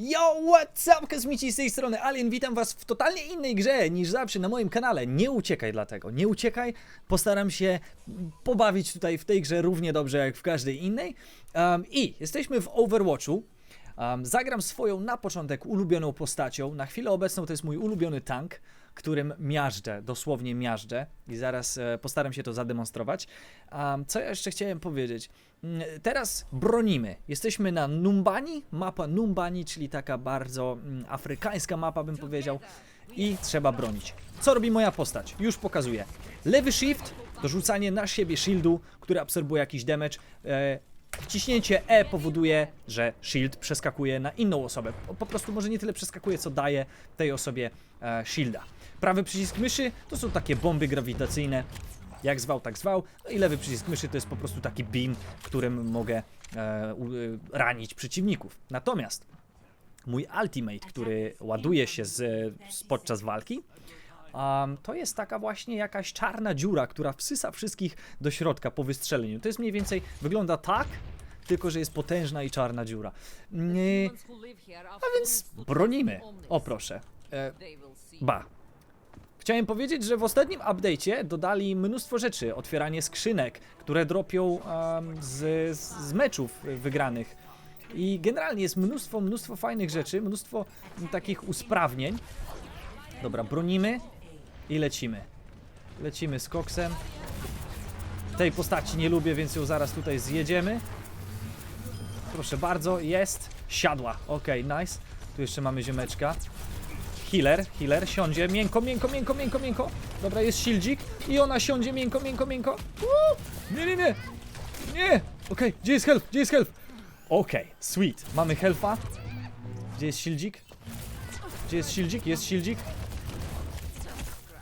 Yo, what's up, kosmici z tej strony Alien, witam was w totalnie innej grze niż zawsze na moim kanale. Nie uciekaj dlatego, nie uciekaj, postaram się pobawić tutaj w tej grze równie dobrze jak w każdej innej. Um, I jesteśmy w Overwatchu. Um, zagram swoją na początek ulubioną postacią. Na chwilę obecną to jest mój ulubiony tank, którym miażdżę, dosłownie miażdżę i zaraz e, postaram się to zademonstrować. Co ja jeszcze chciałem powiedzieć? Mm, Teraz bronimy. Jesteśmy na Numbani, mapa Numbani, czyli taka bardzo mm, afrykańska mapa bym powiedział i trzeba bronić. Co robi moja postać? Już pokazuję. Lewy shift to rzucanie na siebie shieldu, który absorbuje jakiś damage. E, Wciśnięcie E powoduje, że shield przeskakuje na inną osobę. Po, prostu może nie tyle przeskakuje, co daje tej osobie e, shielda. Prawy przycisk myszy to są takie bomby grawitacyjne. Jak zwał, tak zwał. No i lewy przycisk myszy to jest po prostu taki beam, którym mogę e, u, e, ranić przeciwników. Natomiast mój ultimate, który ładuje się z, z podczas walki, um, to jest taka właśnie jakaś czarna dziura, która wsysa wszystkich do środka po wystrzeleniu. To jest mniej więcej, wygląda tak, tylko że jest potężna i czarna dziura. Nie, A więc bronimy. o proszę. E, Ba. Chciałem powiedzieć, że w ostatnim update'cie dodali mnóstwo rzeczy. Otwieranie skrzynek, które dropią um, z, z meczów wygranych. I generalnie jest mnóstwo, mnóstwo fajnych rzeczy, mnóstwo takich usprawnień. Dobra, bronimy i lecimy. Lecimy z koksem. Tej postaci nie lubię, więc ją zaraz tutaj zjedziemy. Proszę bardzo, jest. Siadła. Okej, nice. Tu jeszcze mamy ziomeczka. Healer, healer, siądzie, miękko, miękko, miękko, miękko, miękko. Dobra, jest shieldzik i ona siądzie miękko, miękko, miękko. Uuu, nie, nie, nie. Nie. Okej, gdzie jest health, gdzie jest health? Okej, sweet. Mamy healtha. Gdzie jest shieldzik? Gdzie jest shieldzik? Jest shieldzik.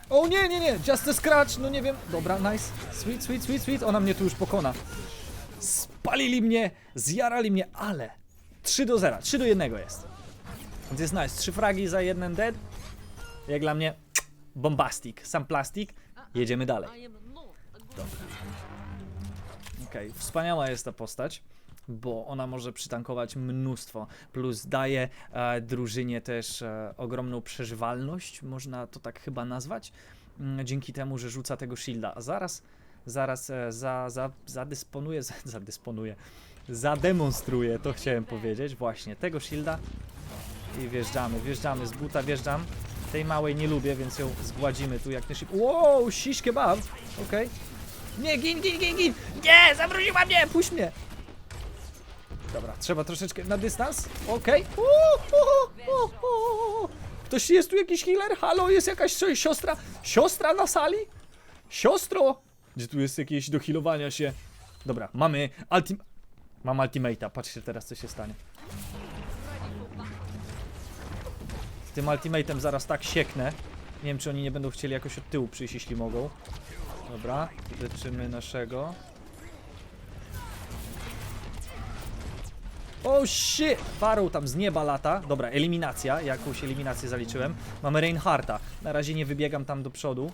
O nie, nie, nie, just a scratch, no nie wiem. Dobra, nice. Sweet, sweet, sweet, sweet. Ona mnie tu już pokona. Spalili mnie, zjarali mnie, ale 3 do 0, 3 do 1 jest. Więc jest nice. Trzy fragi za jeden dead. Jak dla mnie bombastic. Sam plastik. Jedziemy dalej. Okej, wspaniała jest ta postać, bo ona może przytankować mnóstwo. Plus daje e, drużynie też e, ogromną przeżywalność, można to tak chyba nazwać, mm, dzięki temu, że rzuca tego shielda. A zaraz, zaraz e, za, za, zadysponuję, za, zadysponuję, zademonstruję, to chciałem powiedzieć, właśnie tego shielda i wjeżdżamy, wjeżdżamy, z buta wjeżdżam. Tej małej nie lubię, więc ją zgładzimy tu jak najszybciej. Wow, shish kebab! Okej. Nie, gin, gin, gin, gin! Nie, zamroziła mnie! Puść mnie! Dobra, trzeba troszeczkę na dystans. Okej. U. Ktoś jest tu jakiś healer? Halo, jest jakaś siostra? Siostra na sali? Siostro! Gdzie tu jest jakieś do healowania się? Dobra, mamy ultim... Mam ultimate'a, patrzcie teraz co się stanie. Z tym ultimatem zaraz tak sieknę. Nie wiem, czy oni nie będą chcieli jakoś od tyłu przyjść, jeśli mogą. Dobra, leczymy naszego. O oh shit! Farą tam z nieba lata. Dobra, eliminacja. Jakąś eliminację zaliczyłem. Mamy Reinharta. Na razie nie wybiegam tam do przodu.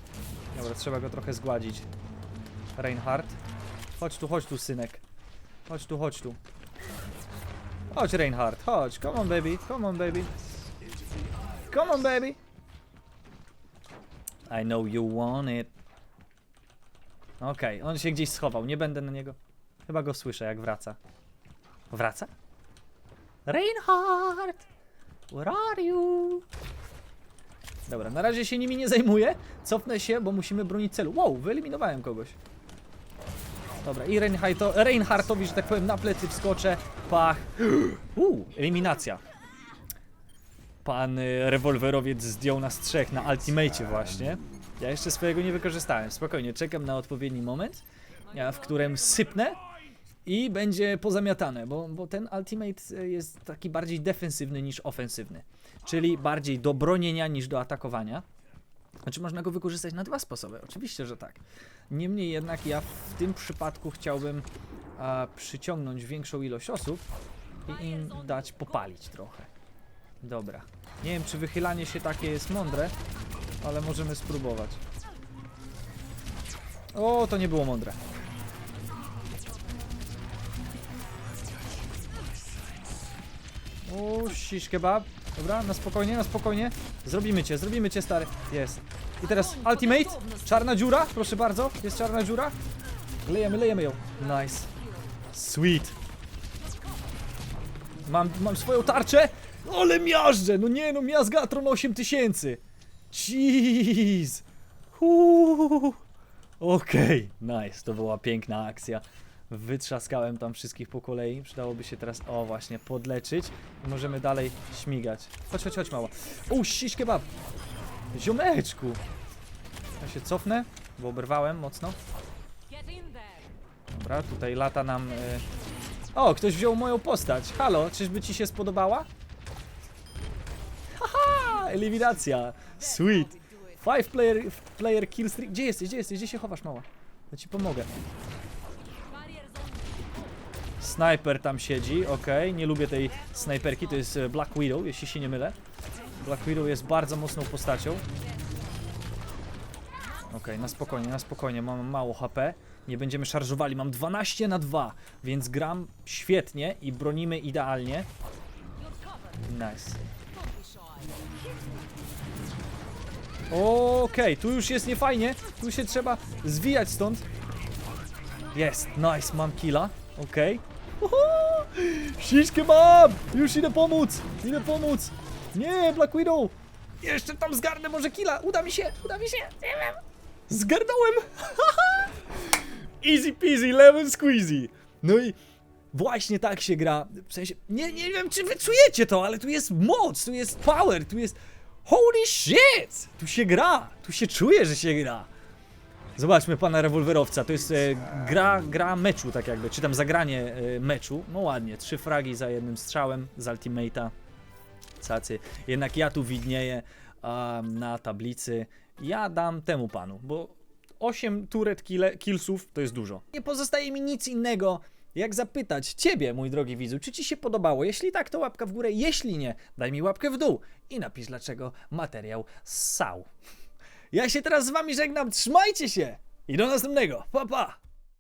Dobra, trzeba go trochę zgładzić. Reinhardt. Chodź tu, chodź tu, synek. Chodź tu, chodź tu. Chodź, Reinhardt, chodź. Come on, baby. Come on, baby. Come on, baby. I know you want it. Okej, on się gdzieś schował. Nie będę na niego. Chyba go słyszę, jak wraca. Wraca? Reinhardt! Where are you? Dobra, na razie się nimi nie zajmuję. Cofnę się, bo musimy bronić celu. Wow, wyeliminowałem kogoś. Dobra, i Reinhardto, Reinhardtowi, że tak powiem, na plecy wskoczę. Pach. Uuu, eliminacja. Pan y, rewolwerowiec zdjął nas trzech na ultimate właśnie. Ja jeszcze swojego nie wykorzystałem. Spokojnie, czekam na odpowiedni moment, w którym sypnę i będzie pozamiatane, bo, bo ten ultimate y, jest taki bardziej defensywny niż ofensywny. Czyli bardziej do bronienia niż do atakowania. Znaczy można go wykorzystać na dwa sposoby, oczywiście, że tak. Niemniej jednak ja w tym przypadku chciałbym a, przyciągnąć większą ilość osób i im dać popalić trochę. Dobra. Nie wiem, czy wychylanie się takie jest mądre, ale możemy spróbować. O, to nie było mądre. O, shish kebab. Dobra, na spokojnie, na spokojnie. Zrobimy cię, zrobimy cię, stary. Jest. I teraz ultimate. Czarna dziura, proszę bardzo. Jest czarna dziura. Lejemy, lejemy ją. Nice. Sweet. Mam, mam swoją tarczę. Ale miażdżę. No nie, no miazgatron 8000. Jeez. Okej, nice. To była piękna akcja. Wytrzaskałem tam wszystkich po kolei. Przydałoby się teraz, o właśnie, podleczyć. I możemy dalej śmigać. Chodź, chodź, chodź, mała. O, siś kebab. Ziomeczku. Ja się cofnę, bo oberwałem mocno. Dobra, tutaj lata nam... Y... O, ktoś wziął moją postać. Halo, czyżby ci się spodobała? Haha, eliminacja. Sweet. Five player, player kill streak. Gdzie jesteś, gdzie jesteś, gdzie się chowasz, mała? Ja ci pomogę. Sniper tam siedzi, okej. Nie lubię tej snajperki, to jest e, Black Widow, jeśli się nie mylę. Black Widow jest bardzo mocną postacią. Okej, na spokojnie, na spokojnie, mam mało HP. Nie będziemy szarżowali, mam 12 na 2, więc gram świetnie i bronimy idealnie. Nice. Okej, tu już jest niefajnie, tu się trzeba zwijać stąd. Jest, nice, mam killa, okej. Okay. Shish kebab! Już idę pomóc! Idę pomóc! Nie, Black Widow! Jeszcze tam zgarnę może killa! Uda mi się! Uda mi się! Nie wiem! Zgarnąłem! Easy peasy, lemon squeezy! No i właśnie tak się gra. W sensie, nie, nie wiem czy wy czujecie to, ale tu jest moc, tu jest power, tu jest... Holy shit! Tu się gra! Tu się czuje, że się gra! Zobaczmy pana rewolwerowca, to jest e, gra, gra meczu tak jakby, czy tam zagranie e, meczu. No ładnie, trzy fragi za jednym strzałem z ultimate'a. Cacy. Jednak ja tu widnieję um, na tablicy. Ja dam temu panu, bo 8 turret kille, killsów to jest dużo. Nie pozostaje mi nic innego, jak zapytać ciebie, mój drogi widzu, czy ci się podobało? Jeśli tak, to łapka w górę, jeśli nie, daj mi łapkę w dół i napisz dlaczego materiał ssał. Ja się teraz z wami żegnam, trzymajcie się i do następnego, pa pa!